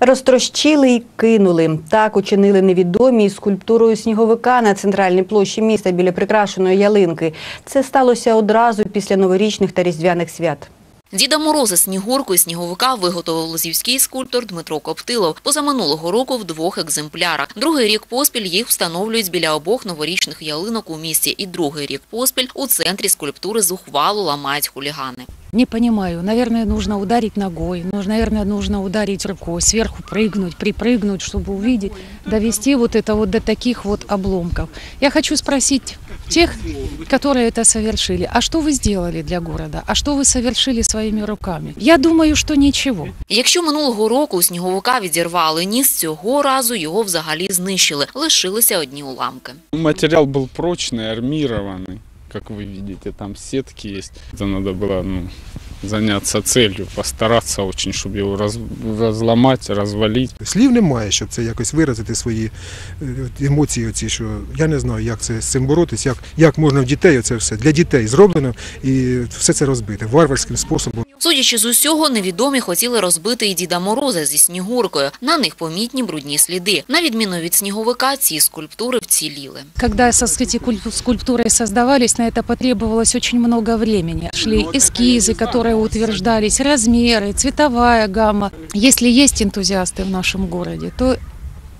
Розтрощили і кинули. Так учинили невідомі із скульптурою сніговика на центральній площі міста біля прикрашеної ялинки. Це сталося одразу після новорічних та різдвяних свят. Діда Мороза, Снігурку і Сніговика виготовив лозівський скульптор Дмитро Коптилов. Позаминулого року в двох екземплярах. Другий рік поспіль їх встановлюють біля обох новорічних ялинок у місті. І другий рік поспіль у центрі скульптури зухвало ламають хулігани. Не понимаю. Наверное, нужно ударить ногой, нужно, наверное, нужно ударить рукой, сверху прыгнуть, припрыгнуть, чтобы увидеть, довести вот это вот до таких вот обломков. Я хочу спросить тех, которые это совершили, а что вы сделали для города? А что вы совершили своими руками? Я думаю, что ничего. Якщо минулого року у Сніговика відірвали ніс, цього разу його взагалі знищили. Лишилися одні уламки. Материал был прочный, армированный, как вы видите, там сетки есть. Это надо было ну, заняться целью, постараться очень, чтобы его раз, разломать, развалить. Слів немає, щоб це якось виразити свої е, емоції. Оці, що я не знаю, як це з цим боротись, як, як можна в дітей оце все для дітей зроблено і все це розбити варварським способом. Судячи з усього, невідомі хотіли розбити і Діда Мороза зі Снігуркою. На них помітні брудні сліди. На відміну від Сніговика, ці скульптури вціліли. Когда со- эти куль- скульптуры создавались, на это потребовалось очень много времени. Шли эскизы, которые утверждались, размеры, цветовая гамма. Если есть энтузиасты в нашем городе, то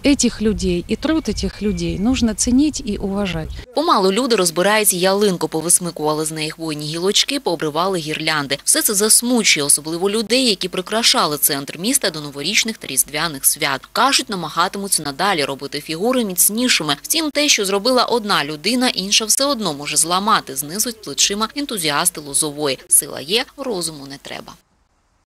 этих людей и труд этих людей нужно ценить и уважать. Помалу люди розбирають ялинку, повисмикували з неї хвойні гілочки, пообривали гірлянди. Все це засмучує, особливо людей, які прикрашали центр міста до новорічних та різдвяних свят. Кажуть, намагатимуться надалі робити фігури міцнішими. Втім, те, що зробила одна людина, інша все одно може зламати, знизуть плечима ентузіасти лозової. Сила є, розуму не треба.